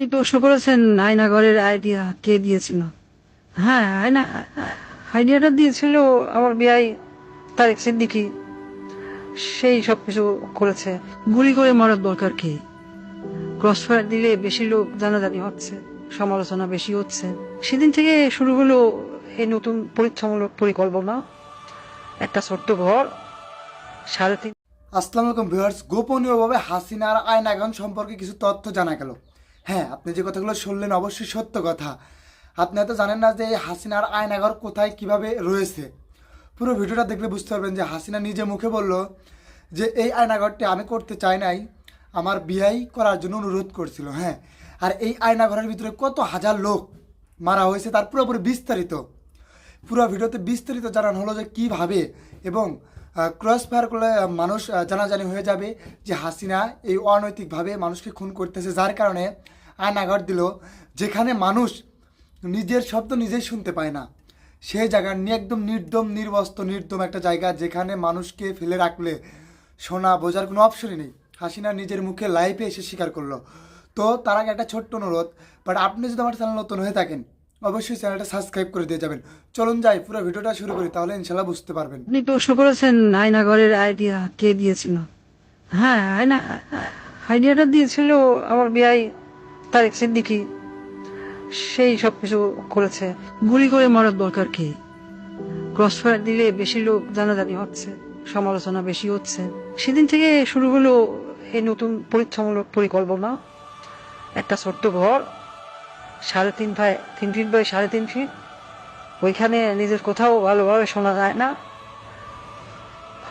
প্রশ্ন করেছেন আয়নাগরের আইডিয়া কে দিয়েছিল। হ্যাঁ আয়না আইডিয়াটা দিয়েছিল আমার বিয়াই তারেক সিদ্দিকি। সেই সব কিছু করেছে। গুলি করে মারার দরকার কি? ক্রস ফায়ার দিলে বেশি লোক জানাজানি হচ্ছে, সমালোচনা বেশি হচ্ছে। সেদিন থেকে শুরু হলো এই নতুন পরীক্ষামূলক পরিকল্পনা। একটা ছোট্ট ঘর, সাড়ে তিন আসসালামু আলাইকুম ভিউয়ার্স। গোপনীয়ভাবে হাসিনার আয়নাগন সম্পর্কে কিছু তথ্য জানা গেল। হ্যাঁ আপনি যে কথাগুলো শুনলেন অবশ্যই সত্য কথা। আপনি হয়তো জানেন না যে এই হাসিনার আয়নাঘর কোথায় কীভাবে রয়েছে। পুরো ভিডিওটা দেখলে বুঝতে পারবেন যে হাসিনা নিজে মুখে বলল যে, এই আয়নাঘরটি আমি করতে চাই নাই। আমার বিয়াই করার জন্য অনুরোধ করছিল। হ্যাঁ আর এই আয়নাঘরের ভিতরে কত হাজার লোক মারা হয়েছে তার পুরোপুরি বিস্তারিত। পুরো ভিডিওতে বিস্তারিত জানানো হলো যে কীভাবে এবং ক্রস ফায়ার করলে মানুষ জানাজানি হয়ে যাবে যে হাসিনা এই অনৈতিকভাবে মানুষকে খুন করতেছে, যার কারণে আয়নাঘর দিল, যেখানে মানুষ নিজের শব্দ নিজেই শুনতে পায় না। সেই জায়গা একদম নির্দম, নির্বস্ত, নির্দম একটা জায়গা, যেখানে মানুষকে ফেলে রাখলে শোনা বোঝার কোনো অপশনই নেই। হাসিনা নিজের মুখে লাইভে এসে স্বীকার করল। তো তার আগে একটা ছোট্ট অনুরোধ বাট আপনি যদি আমার চ্যানেল নতুন হয়ে থাকেন, অবশ্যই চ্যানেলটা সাবস্ক্রাইব করে দিয়ে যাবেন। চলুন যাই, পুরো ভিডিওটা শুরু করি, তাহলে ইনশাল্লাহ বুঝতে পারবেন। আপনি প্রশ্ন করেছেন আয়নাগরের আইডিয়া কে দিয়েছিল। হ্যাঁ আয়না আইডিয়াটা দিয়েছিল আমার বিয়াই তারেক সিদ্দিকি, সেই সব কিছু করেছে। গুলি করে মারার দরকার কি? ক্রস ফায়ার দিলে বেশি লোক জানাজানি হচ্ছে, সমালোচনা বেশি হচ্ছে। সেদিন থেকে শুরু হলো এই নতুন পরীক্ষামূলক পরিকল্পনা। একটা ছোট্ট ঘর, সাড়ে তিন ভাই, তিন ফিট বাই সাড়ে তিন ফিট। ওইখানে নিজের কোথাও ভালোভাবে শোনা যায় না।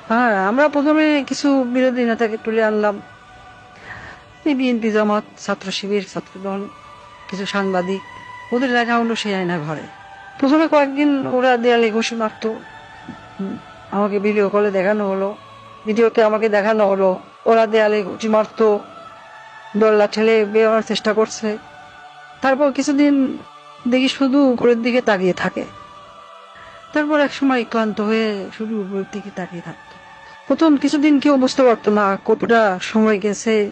হ্যাঁ আমরা প্রথমে কিছু বিরোধী নেতাকে তুলে আনলাম। এই বিএনপি জামাত, ছাত্র শিবির ছাত্রদল কিছু সাংবাদিক, ওদের দেখা হলো সেই আয়না ঘরে। প্রথমে কয়েকদিন ওরা দেয়ালে ঘুষি মারত। আমাকে ভিডিও কলে দেখানো হলো। ভিডিওতে আমাকে দেখানো হলো, ওরা দেয়ালে ঘুষি মারতো। দল্লা ঠেলে বেরোনোর চেষ্টা করছে। তারপর কিছুদিন দেখি শুধু উপরের দিকে তাকিয়ে থাকে। তারপর এক সময় ক্লান্ত হয়ে শুধু উপরের দিকে তাকিয়ে থাকতো। প্রথম কিছুদিন কেউ বুঝতে পারতো না কতটা সময় গেছে।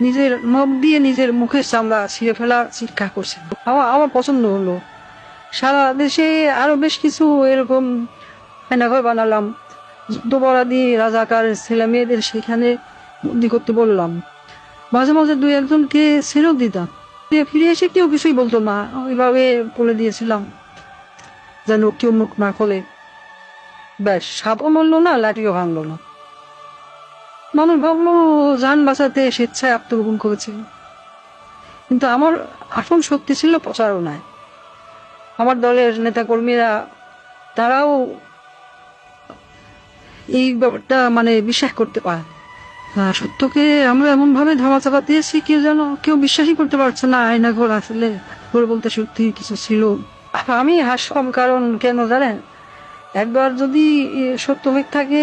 নিজের নখ দিয়ে নিজের মুখের চামড়া ছিঁড়ে ফেলা শিক্ষা করছে আমার আমার পছন্দ হলো। সারা দেশে আরও বেশ কিছু এরকম আয়নাঘর বানালাম। যুদ্ধপরাধী রাজাকার ছেলে মেয়েদের সেখানে বন্দি করতে বললাম। মাঝে মাঝে দুই একজনকে ছেড়েও দিতাম। ফিরে এসে কেউ কিছুই বলতো না। ওইভাবে বলে দিয়েছিলাম যেন কেউ মুখ না খোলে। ব্যাস, সাপও মরলো না, লাঠিও ভাঙলো না। মানুষ ভাবলো, যান বাঁচাতে স্বেচ্ছায় আত্মগোপন করেছে। কিন্তু আমার আসল শক্তি ছিল প্রচারণায়। আমার দলের নেতাকর্মীরা, তারাও এই ব্যাপারটা মানে বিশ্বাস করতে পারে সত্যকে আমরা এমন ভাবে ধামা চাপা দিয়েছি কেউ যেন কেউ বিশ্বাসই করতে পারছে না আয়না ঘর আসলে ঘর বলতে সত্যি কিছু ছিল। আমি হাসলাম, কারণ কেন জানেন? একবার যদি সত্য মিথ্যাকে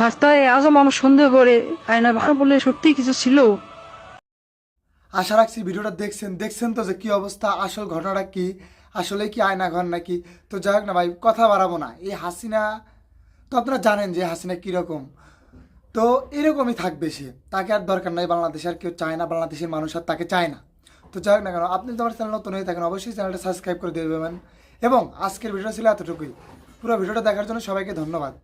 হাস্তায় আজও মানুষ সন্দেহ করে। আয়না ভালো বলে সত্যি কিছু ছিল? আশা রাখছি ভিডিওটা দেখছেন। দেখছেন তো যে কি অবস্থা, আসল ঘটনাটা কি? আসলে কি আয়না ঘর নাকি? তো যাই হোক না ভাই, কথা বাড়াবো না। এই হাসিনা, তো আপনারা জানেন যে হাসিনা কীরকম তো এরকমই থাকবে সে। তাকে আর দরকার নাই বাংলাদেশে, আর কেউ চায় না বাংলাদেশের মানুষ আর তাকে চায় না। তো যাই হোক না কেন, আপনি তো আমার চ্যানেল নতুন হয়ে থাকেন, অবশ্যই চ্যানেলটা সাবস্ক্রাইব করে দেবেন এবং আজকের ভিডিওটা ছিল এতটুকুই। পুরো ভিডিওটা দেখার জন্য সবাইকে ধন্যবাদ।